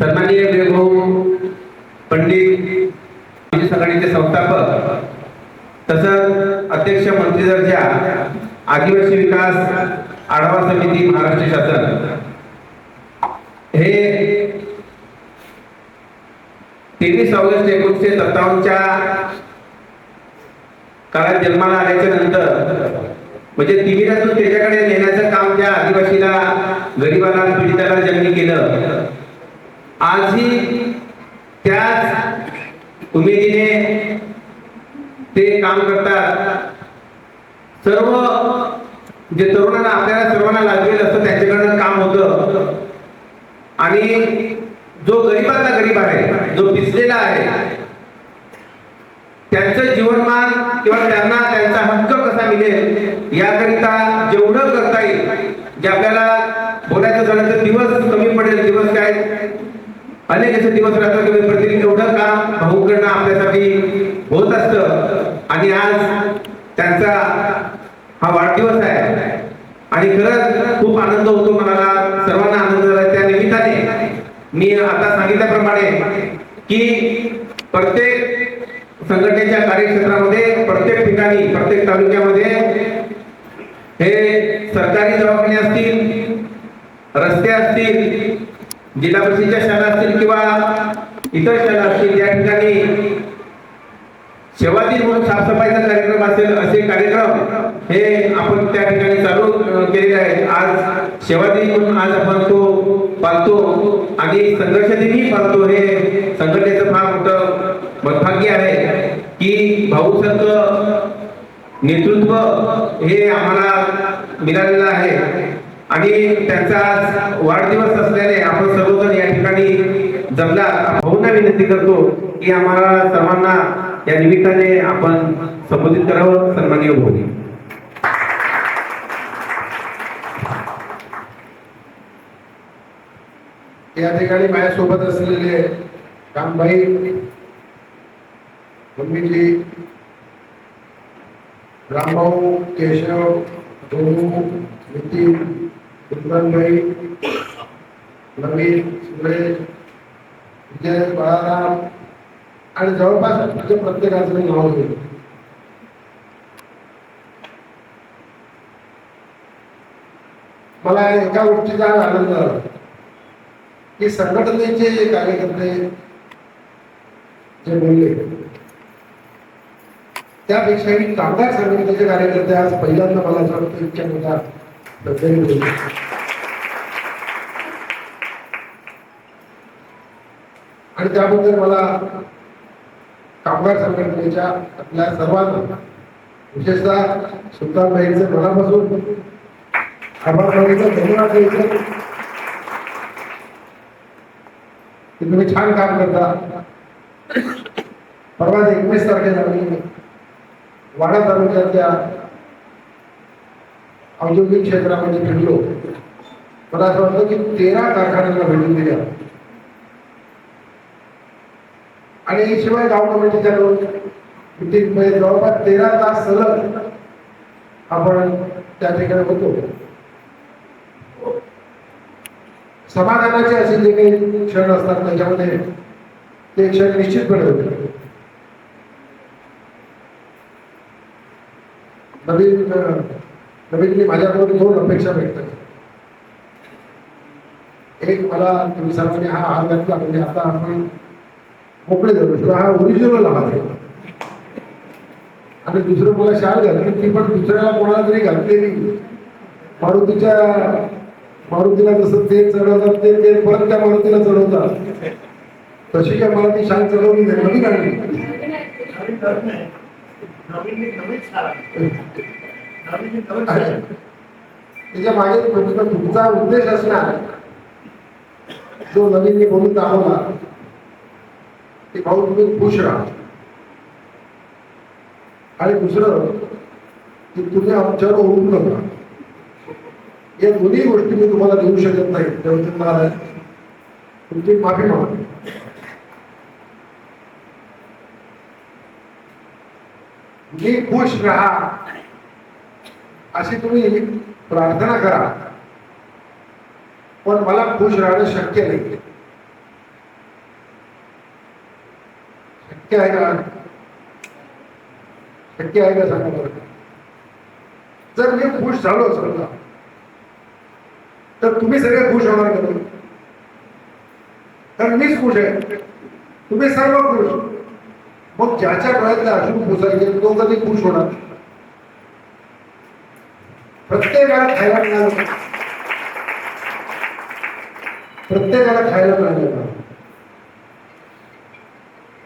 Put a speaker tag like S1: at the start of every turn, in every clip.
S1: सन्माननीय देवभाऊ पंडित संघटनेचे संस्थापक तसंच अध्यक्ष मंत्री दर्जा आदिवासी विकास आढावा समिती महाराष्ट्र शासन. हे तेवीस ऑगस्ट एकोणीसशे सत्तावन्नच्या काळात जन्माला आल्याच्यानंतर म्हणजे तिमिरातून त्याच्याकडे नेण्याचं काम त्या आदिवासीला गरिबाला आजही त्याच उमेदीने ते काम करतात. सर्व जे तरुणांना आपल्याला सर्वांना लागलेलं असतं त्यांच्याकडनं काम होतं. आणि जो गरीबातला गरीब आहे जो पिसलेला आहे त्यांचं जीवनमान किंवा त्यांना त्यांचा हक्क कसा मिळेल याकरिता जेवढं करता येईल जे आपल्याला बोलायचं झालं तर दिवस कमी पडेल दिवस काय अनेक असे दिवस रात्र कमी पडतील एवढं काम भाऊकडनं आपल्यासाठी होत असतं? आणि आज त्यांचा हा वाढदिवस आहे. आणि खरंच खूप आनंद होतो मनाला सर्वांना आनंद झाला त्या निमित्ताने. मी आता सांगितल्याप्रमाणे की प्रत्येक संघटनेच्या कार्यक्षेत्रामध्ये प्रत्येक ठिकाणी प्रत्येक तालुक्यामध्ये हे सरकारी दवाखाने असतील रस्ते असतील जिल्हा परिषदेच्या शाळा असतील किंवा इतर शाळा असतील या ठिकाणी सेवा दिन म्हणून साफसफाईचा कार्यक्रम असेल असे कार्यक्रम हे आपण त्या ठिकाणी चालू केलेले आहेत. आज सेवा दिन म्हणून आज आपण तो पाळतो आणि संघर्ष दिनही पाळतो हे संघटनेचं फार मोठं सद्भाग्य आहे की भाऊसारखं नेतृत्व हे आम्हाला मिळालेलं आहे. आणि त्यांचा आज वाढदिवस असल्याने आपण सर्वजण या ठिकाणी जमला. भाऊंना विनंती करतो की आम्हाला सर्वांना या निमित्ताने आपण संबोधित करावं. सन्माननीय भाऊ
S2: या ठिकाणी माझ्यासोबत असलेले कामबाई मम्मीजी रामभाऊ केशव दोनू नितीन विक्रांतभाई नवीन सुरेश विजय बाळाराम आणि जवळपास म्हणजे प्रत्येकाचं नाव घेऊ मला एका गोष्टीचा आनंद झाला की संघटनेचे जे कार्यकर्ते जे बोलले त्यापेक्षाही कामगार संघटनेचे कार्यकर्ते आज पहिल्यांदा मला असं इच्छा होता आणि त्याबद्दल मला कामगार संघटनेच्या आपल्या सर्वांना विशेषतः सुलतानबाईंचं मनापासून आभार धन्यवाद द्यायचं. की तुम्ही छान काम करता. परवा एकवीस तारखेला मी वाडा तालुक्यातल्या औद्योगिक क्षेत्रामध्ये फिरलो मला असं वाटतं की तेरा कारखान्यांना भेटून दिल्या आणि शिवाय गाव कमिटीच्या लोक मिटिंगमध्ये जवळपास तेरा तास सलग आपण त्या ठिकाणी होतो. समाधानाचे असे जे काही क्षण असतात त्याच्यामध्ये ते क्षण निश्चितपणे होते. नवीन अं, नवीनने माझ्याकडून दोन अपेक्षा केल्या. एक मला तुम्ही सर्वांनी हा हार घातला म्हणजे आता आपण मोकळे झालो. किंवा हा ओरिजिनल हार आहे. आणि दुसरं मला शाल घातली ती पण दुसऱ्याला कोणाला तरी घातलेली. मारुतीच्या मारुतीला जसं ते चढवतात ते ते परत त्या मारुतीला चढवतात. तशी काय मला ती शाल चढवली नाही. नवीन आणली त्याच्यामागे तुमचा तुमचा उद्देश असणार. जो नवीन बोलून दाखवला ते भाऊ तुम्ही खुश राहा. आणि दुसरं की तुम्ही आमच्यावर ओळखू नका. या दोन्ही गोष्टी मी तुम्हाला देऊ शकत नाही देवचंद महाराज. तुमची माफी मागते मी खुश राहा. अशी तुम्ही प्रार्थना करा. पण मला खुश राहणं शक्य नाही. शक्य आहे का? शक्य आहे का सांगा बरं? जर मी खुश झालो समजा तर तुम्ही सगळे खुश होणार का तर मीच खुश आहे. तुम्ही सर्व खुश. मग ज्याच्या गळ्यातला अजून खुश आहे तो कधी खुश होणार? प्रत्येकाला खायला मिळालं प्रत्येकाला खायला मिळालं का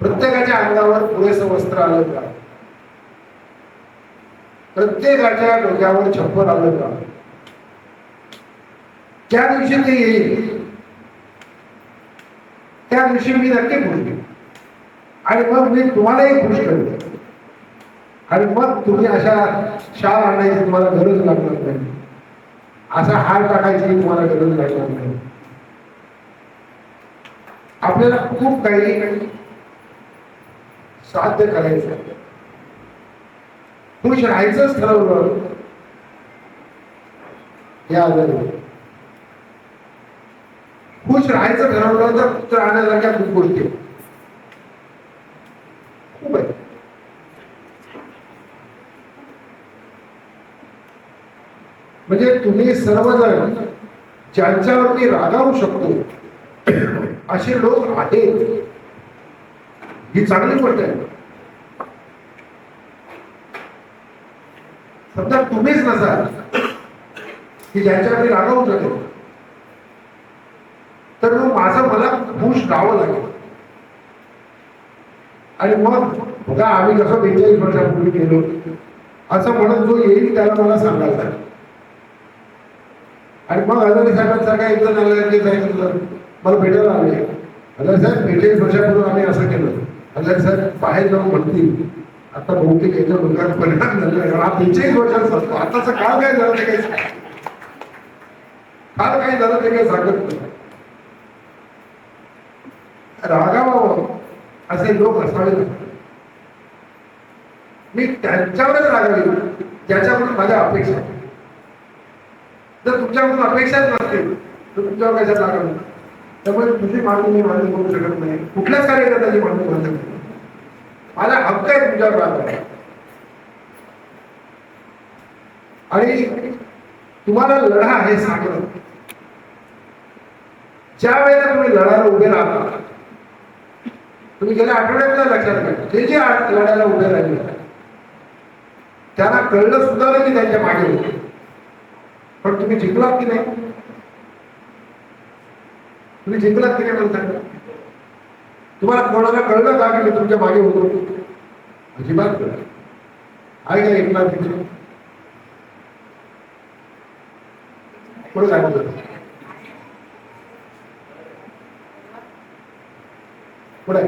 S2: प्रत्येकाच्या अंगावर पुरेसं वस्त्र आलं का? प्रत्येकाच्या डोक्यावर छप्पर आलं का? ज्या दिवशी ते येईल त्या दिवशी मी नक्की खुश आणि मग मी तुम्हालाही खुश करेन आणि मग तुम्ही अशा शाळ आणायची तुम्हाला गरज लागणार नाही. असा हार टाकायची तुम्हाला गरज लागणार नाही. आपल्याला खूप काही साध्य करायचं खुश राहायचंच ठरवलं या आजारी खुश राहायचं ठरवलं तर खुश राहण्यासारख्या खूप गोष्टी आहेत. खूप आहे म्हणजे तुम्ही सर्वजण ज्यांच्यावरती रागावू शकतो असे लोक आहेत. ही चांगली गोष्ट आहे. समजा तुम्हीच नसाल की ज्यांच्यावरती रागावू शकेल तर मग माझं मला खुश राहावं लागेल. आणि मग बघा आम्ही कसं बेचाळीस वर्षापूर्वी गेलो. असं म्हणत जो येईल त्याला मला सांगायला लागेल आणि मग हजारी साहेबांसारखा एक जण आला की सांगितलं मला भेटायला आले. हजारी साहेब भेटेल वर्षापूर्वी आम्ही असं केलं. हजारी साहेब बाहेर जाऊन म्हणतील आता बहुतेक याच्या वर्गात परिणाम झाला हा बेचाळीस वर्षाचा असतो. आताचं काळ काय झालं ते काही सांग- काळ काय झालं ते काही सांगत नाही. रागावावं हो. असे लोक असावे मी त्यांच्यावरच रागावी. ज्याच्याकडून माझ्या अपेक्षा जर तुमच्याकडून अपेक्षाच नसतील तर तुमच्यावर कशात नाही त्यामुळे तुझी मागणी मी मान्य करू शकत नाही. कुठल्याच कार्यकर्त्याची मागणी करू शकत नाही. माझा हक्क आहे तुमच्यावर रागावा आणि तुम्हाला लढा हे सांगणं ज्या वेळेला तुम्ही लढायला उभे राहता तुम्ही गेल्या आठवड्यात लक्षात घ्या. जे जे लढायला उभे राहिले त्यांना कळलं सुद्धा नाही की त्यांच्या मागे होते. पण तुम्ही जिंकलात की नाही? तुम्ही जिंकलात की नाही मला सांगा तुम्हाला कोणाला कळलं का की मी तुमच्या मागे होतो अजिबात कळलं. आहे का एकनाथ तिथे? पुढे काय बोलतो? पुढे.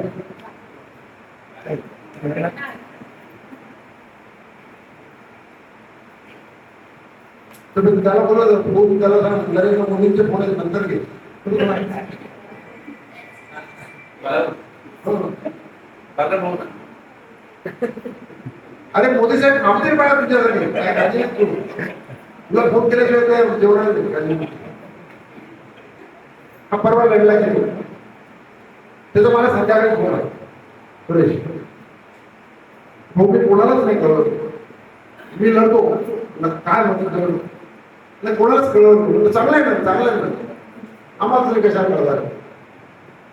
S2: तुम्ही त्याला बोलत फोन त्याला सांग नरेंद्र मोदींचे फोन नंतर घे हो. अरे मोदी साहेब थांबते बाळा तुझ्यासाठी काय काळजी करू. तुला फोन केल्याशिवाय काय. हा परवा घडला की? त्याचा मला संध्याकाळी फोन आहे सुरेश हो मी कोणालाच नाही कळवत मी लढतो काय म्हणतो नाही कोणाच कळवलं नाही. म्हणजे चांगलं आहे ना चांगलं आहे ना. आम्हाला तरी कशा कळणार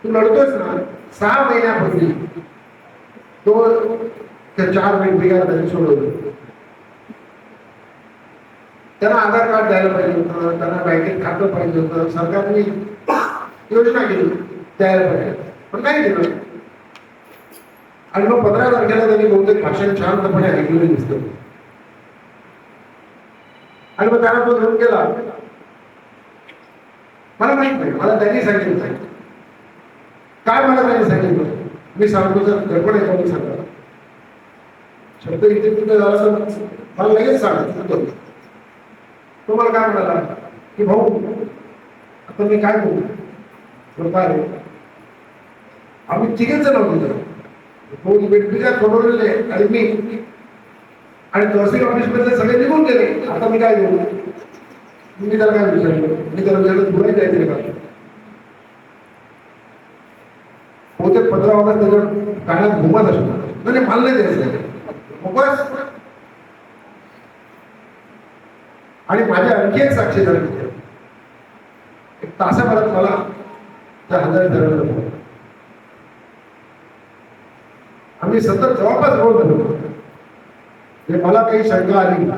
S2: तू लढतोयस ना सहा महिन्यापूर्वी तो त्या चार वेगवेगळ्या त्यांनी सोडवलं. त्यांना आधार कार्ड द्यायला पाहिजे होतं त्यांना बँकेत खातं पाहिजे होतं सरकारने योजना केली द्यायला पाहिजे. पण नाही. दिलं आणि मग पंधरा तारखेला त्यांनी बहुतेक भाषण शांतपणे ऐकलेलं दिसतं. आणि मग त्याला तो घेऊन गेला. मला माहीत नाही मला त्यांनी सांगितलं काय मला त्यांनी सांगितलं? मी सांगतो जर गडबड आहे का सांगा शब्द इथे तिथे झाला तर मला लगेच सांगा तो मला काय म्हणाला? की भाऊ आता मी काय बोलू? तर काय रे? आम्ही तिघेच जण होतो जरा. दोन वेगवेगळ्या सोडवलेले आणि मी आणि तहसील ऑफिस सगळे निघून गेले. आता मी काय देऊ मी त्याला काय विचारलं मी त्याला विचारलं तुलाही द्यायचं का? बहुतेक पंधरा ऑगस्ट त्याच्या गाण्यात घुमत असतो म्हणजे मला नाही द्यायचं मग बस. आणि माझ्या आणखी एक साक्षीदार होते. एक तासाभरात मला त्या हजार धरलं आम्ही सतत जवळपास बोलत होतो. म्हणजे मला काही शंका आली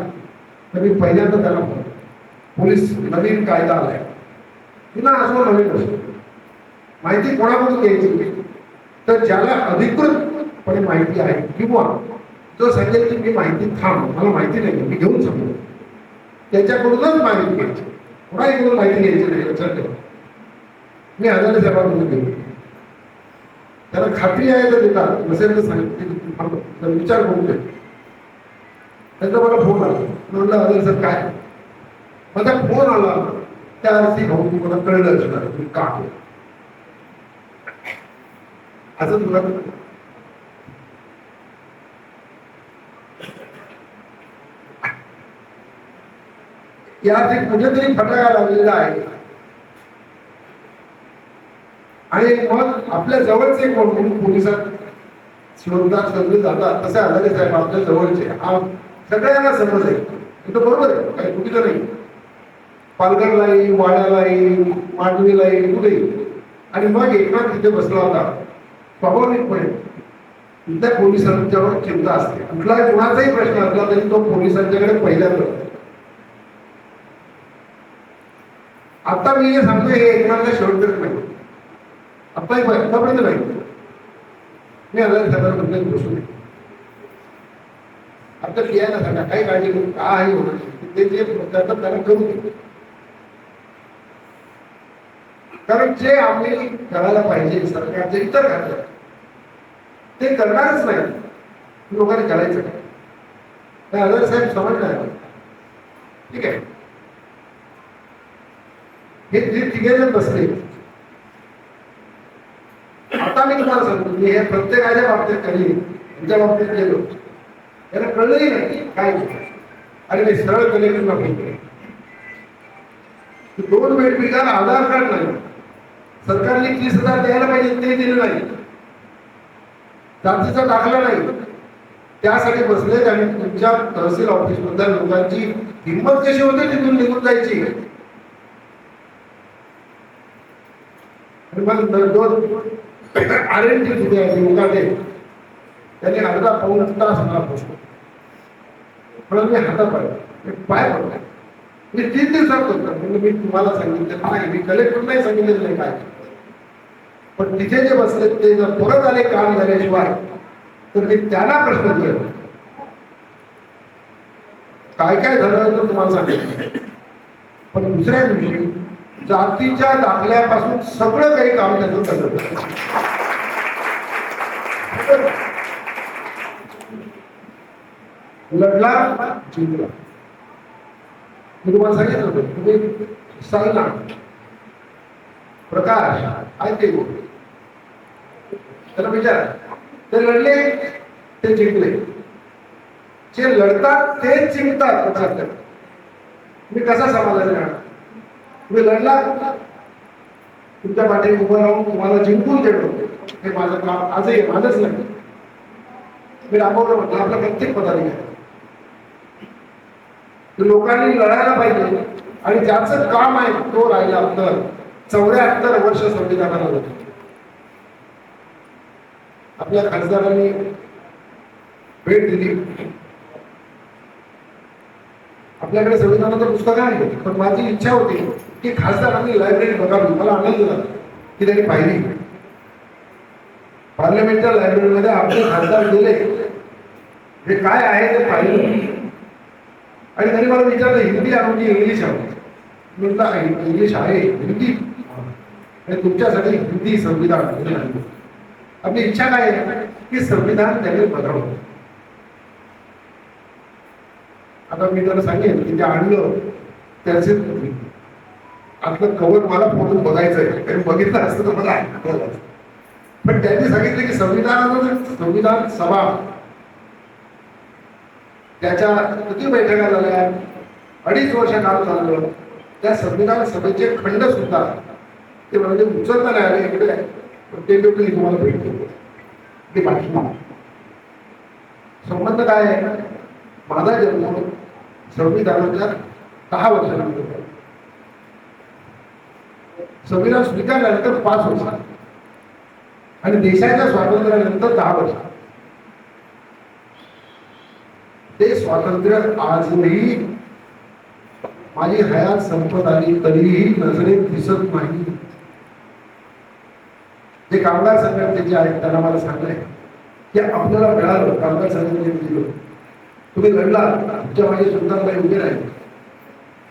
S2: तर मी पहिल्यांदा त्याला पोलीस नवीन कायदा आलाय. तिला असं नवीन असतो माहिती कोणाकडून घ्यायची तर ज्याला अधिकृतपणे माहिती आहे किंवा जो सांगेल की मी माहिती थांब मला माहिती नाही मी घेऊन सांगतो. त्याच्याकडूनच माहिती घ्यायची. कोणाकडून माहिती घ्यायची नाही लक्षात ठेवा. मी हजारे साहेबांकडून घेऊ त्याला खात्री आहे तर देतात. नसेल तर सांगितलं. विचार करून देतो त्यांचा मला फोन आला. म्हणलं अरे सर काय? माझा फोन आला. त्या अर्थी भाऊ मला कळलं असणार तुम्ही का केलं. असं तुला यात एक कुठेतरी फटाका लागलेला आहे. आणि मग आपल्या जवळचे कोण कोण पोलिसात शोधतात शोधले जातात. तसे आधारे साहेब आपल्या जवळचे. हा सगळ्यांना समज आहे. हे बरोबर आहे. काही चुकीचं नाही. पालघरलाही वाड्यालाही मांडवीलाही येईल आणि मग एकनाथ तिथे बसला होता. स्वाभाविकपणे. त्या पोलिसांच्यावर चिंता असते. कुठला कुणाचाही प्रश्न असला तरी तो पोलिसांच्याकडे पहिल्यांदा आता मी हे सांगतो हे एकनाथला शेवटपर्यंत नाही. आता एक आतापर्यंत नाही. मी हजार साधारण कुठल्याच नाही. आता आता ना सांगा काही काळजी करू काय होणार ते जे करतात त्यांना करू दे कारण जे आम्ही करायला पाहिजे सरकारचे इतर खात्यात ते करणारच नाही. लोकांनी करायचं काय ते साहेब समजणार ठीक आहे. हे जे तिघे जण बसले आता मी तुम्हाला सांगतो मी हे प्रत्येकाच्या बाबतीत कधी तुमच्या बाबतीत गेलो. त्याला कळलंही नाही काय अरे मी सरळ कलेक्टरला फोन दोन वेळ पिकाला आधार कार्ड नाही. सरकारने तीस हजार द्यायला पाहिजे ते दिलं नाही. जातीचा दाखला नाही. त्यासाठी बसले आणि तुमच्या तहसील ऑफिस मधल्या लोकांची हिंमत कशी होते तिथून निघून जायची? आणि मग द- दोन आरएनटी तिथे आहे त्याने अर्धा पाऊन तास मला पोचलो. म्हणून मी हाता पडला मी पाय पडला मी तीन दिवसात होतो. म्हणजे मी तुम्हाला सांगितलं नाही. मी कलेक्टर नाही सांगितलेलं नाही काय पण तिथे जे बसले ते जर परत आले काम झाल्याशिवाय तर मी त्यांना प्रश्न केला. काय काय झालं तर तुम्हाला सांगितलं पण दुसऱ्या दिवशी जातीच्या दाखल्यापासून सगळं काही काम त्याचं करत लढला जिंकला. मी तुम्हाला सांगितलं होतं तुम्ही सांगणार. प्रकाश ऐकते त्याला विचार. ते लढले ते जिंकले. जे लढतात ते जिंकतात लक्षात ठेवा. तुम्ही कसा समाधान राहणार? तुम्ही लढला. तुमच्या पाठी उभं राहून तुम्हाला जिंकून देतो. हे माझं काम आजही आहे, माझंच नाही मी राबवलं म्हटलं आपला प्रत्येक पदाधिकारी. लोकांनी लढायला पाहिजे. आणि ज्याचं काम आहे तो राहिला तर चौऱ्याहत्तर वर्ष संविधानाला होते. आपल्या खासदारांनी भेट दिली. आपल्याकडे संविधानाचं पुस्तक आहे पण माझी इच्छा होती की खासदारांनी लायब्ररी बघावी. मला आनंद झाला की त्यांनी पाहिली. पार्लमेंटच्या लायब्ररीमध्ये आपले खासदार गेले. हे काय आहे ते पाहिलं. आणि त्यांनी मला विचारलं हिंदी आणून की इंग्लिश आणून म्हटलं "आहे, इंग्लिश आहे हिंदी. आणि तुमच्यासाठी हिंदी संविधान आपली इच्छा काय आहे? की संविधान त्यांनी बघावं आता मी त्यांना सांगेन की ते आणलं त्याचे आपलं कवर मला फोटो बघायचं आहे कारण बघितलं असतं तर मला पण त्यांनी सांगितलं की संविधानानं संविधान सभा त्याच्या किती बैठका झाल्या? अडीच वर्ष काम चाललं. त्या संविधान सभेचे खंड सुद्धा ते म्हणजे उचलता नाही आले इकडे. प्रत्येक ते लोक तुम्हाला भेटतो ते पाठिंबा संबंध काय आहे? माझा जन्म संविधानाच्या दहा वर्षानंतर संविधान स्वीकारल्यानंतर पाच वर्ष. आणि देशाच्या स्वातंत्र्यानंतर दहा वर्ष. ते स्वातंत्र्य आजही माझी हयात संपत आली तरीही नजरेत दिसत नाही. जे कामगार संघटनेचे आहेत त्यांना मला सांगलंय की आपल्याला मिळालं कामगार संघटनेने दिलं. तुम्ही लढला तुमच्या मागे सुलतानबाई उभे राहिले.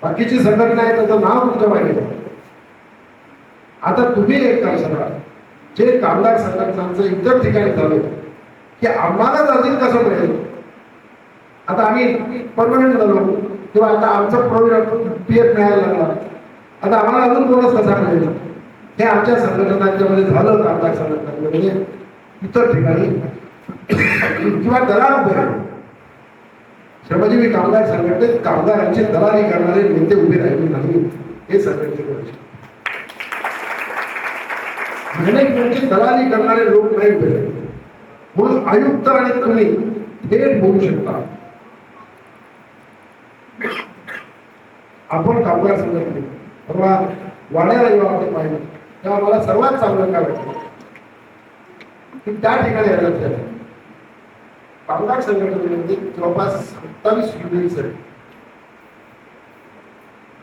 S2: बाकीची संघटना आहे त्याचं नाव तुमच्या मागे आता तुम्ही एक काम सांगा जे कामगार संघटनांचं इतर ठिकाणी झालं की आम्हाला अजून कसं मिळेल? आता आम्ही परमनंट झालो किंवा आता आमचं प्रोव्हिडंट पी एफ मिळायला लागला आता आम्हाला अजून बोनस कसा मिळेल हे आमच्या संघटनांच्या मध्ये झालं कामगार संघटनांमध्ये इतर ठिकाणी. किंवा दलाल उभे राहिले. श्रमजीवी कामगार संघटनेत कामगारांची दलाली करणारे नेते उभे राहिले नाही. हे संघटनेचे म्हणजे दलाली करणारे लोक नाही उभे राहिले. म्हणून आयुक्त आणि तुम्ही थेट बोलू शकता. आपण कामगार संघटने परवा वाढायला जेव्हा आपण पाहिलं तेव्हा मला सर्वात चांगलं काय वाटलं? की त्या ठिकाणी आलं त्या कामगार संघटनेमध्ये जवळपास सत्तावीस युनिट्स आहेत.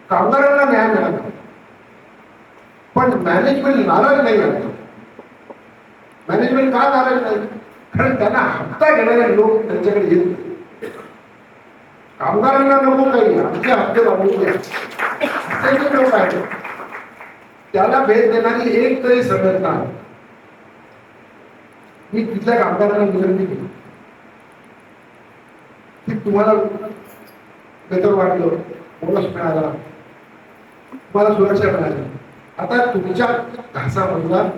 S2: कामगारांना न्याय मिळाला. पण मॅनेजमेंट नाराज नाही झालं. मॅनेजमेंट का नाराज नाही? कारण त्यांना हप्ता घेणारे लोक त्यांच्याकडे येत नाही. कामगारांना नको काही. आमचे हप्ते वाढवू द्या. लोक आहेत. त्याला भेट देणारी एक तरी संघटना आहे. मी तिथल्या कामगारांना विनंती केली. की तुम्हाला वेतन वाटलं बोनस मिळाला. तुम्हाला सुरक्षा मिळाली. आता तुमच्या घासामधला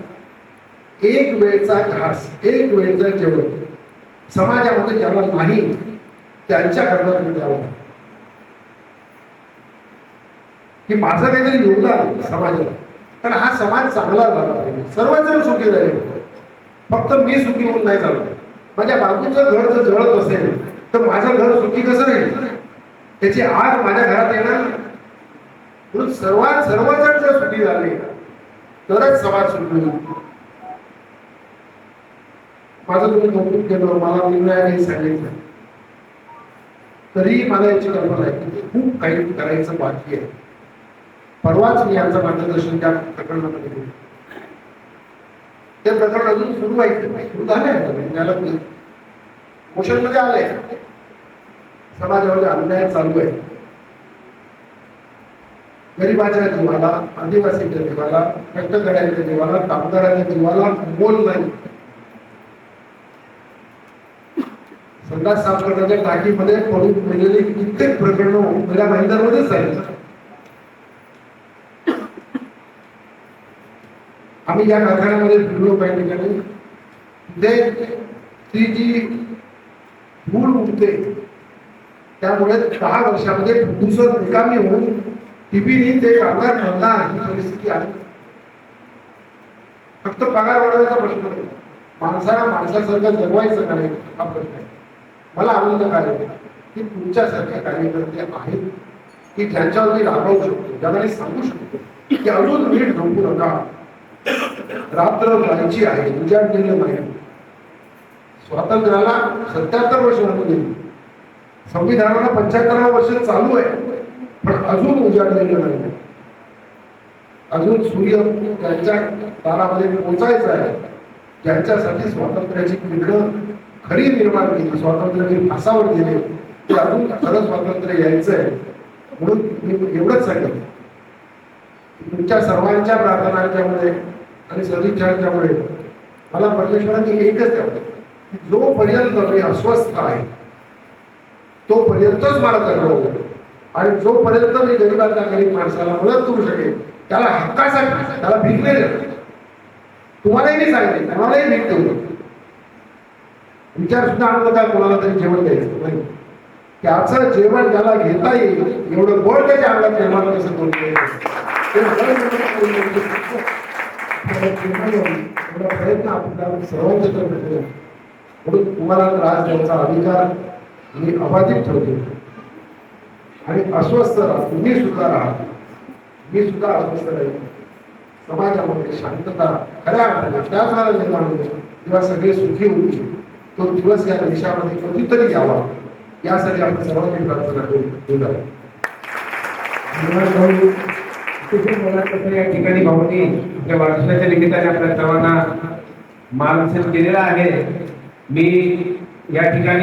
S2: एक वेळचा घास एक वेळचा जेवण समाजामध्ये ज्याला नाही त्यांच्या तुम्ही द्यावं हे माझं काहीतरी योगदान आहे समाजाला. पण हा समाज चांगला झाला पाहिजे सर्वजण सुखी झाले. फक्त मी सुखी होऊन नाही चालत माझ्या बाबूचं घर जर जळत असेल तर माझं घर सुखी कसं राहील? त्याची आग माझ्या घरात येणार म्हणून सर्वात सर्वजण जर सुखी झाले तरच समाज सुखी होईल. माझं तुम्ही कौतुक केलं मला निर्णय सांगितलं तरीही मला याची कल्पना आहे की खूप काही करायचं बाकी आहे. परवाच मी यांचं मार्गदर्शन त्या प्रकरणामध्ये केलं. ते प्रकरण अजून सुरू व्हायचं सुरू झालंय आता. म्हणजे मोशनमध्ये आलंय. समाजामध्ये अन्याय चालू आहे. गरिबाच्या जीवाला आदिवासीच्या जीवाला कष्टकऱ्यांच्या जीवाला कामगारांच्या जीवाला मोल नाही. संडास साफ करण्याच्या टाकीमध्ये पडून पडलेली कित्येक प्रकरण गेल्या महिन्यांमध्येच झाली. आम्ही या कारखान्यामध्ये फिरलो काही ठिकाणी. ते ती जी धूळ उठते त्यामुळे दहा वर्षामध्ये प्रदूषण निकामी होऊन टीपीनी ते कामगार धंदा ही परिस्थिती आली फक्त पगार वाढवायचा प्रश्न नाही. माणसाला माणसासारखं जगवायचं का नाही हा प्रश्न आहे. मला आनंद कार्य आहे? की तुमच्यासारखे कार्यकर्ते आहेत की ज्यांच्यावर मी राबवू शकतो ज्यांना मी सांगू शकतो की अजून मीठ झोपू नका. रात्र जायची आहे उजाडलेलं नाही. स्वातंत्र्याला सत्याहत्तर वर्ष होऊन गेली संविधानाला पंच्याहत्तर वर्ष चालू आहे पण अजून उजाडलेलं नाही. अजून सूर्य त्यांच्या तारामध्ये पोचायचं आहे ज्यांच्यासाठी स्वातंत्र्याची किरण खरी निर्माण केली स्वातंत्र्याची फासावर गेले. ते अजून खरं स्वातंत्र्य यायचं आहे म्हणून मी एवढंच सांगितलं तुमच्या सर्वांच्या प्रार्थनांच्यामुळे आणि सदिच्छांच्यामुळे मला परमेश्वरांनी एकच द्यावं की जोपर्यंत मी अस्वस्थ आहे तोपर्यंतच मला जगवलं आणि जोपर्यंत मी गरीबांना गरीब माणसाला मदत करू शकेल त्याला हक्कासाठी त्याला भीक नाही. तुम्हालाही मी सांगितले तुम्हालाही भीक देऊ विचार सुद्धा आणू नका कोणाला तरी जेवण द्यायचं नाही त्याचं जेवण ज्याला घेता येईल एवढं गोड त्याच्या अंगात निर्माण कसं करून म्हणजे प्रयत्न आपल्याला सर्वांच्या तर करू म्हणून तुम्हाला त्रास द्यायचा अधिकार मी अबाधित ठेवतो. आणि अस्वस्थ राहा. तुम्ही सुद्धा राहा. मी सुद्धा अस्वस्थ राहील समाजामध्ये शांतता खऱ्या अर्थाने त्या झाला निर्माण तेव्हा सगळे सुखी होतील. तो दिवस या देशामध्ये कधीतरी यावा. यासाठी आपण सर्वांनी प्रार्थना करू
S1: या ठिकाणी भाऊनी आपल्या वारशाच्या निमित्ताने आपल्या सर्वांना मार्गदर्शन केलेलं आहे. मी या ठिकाणी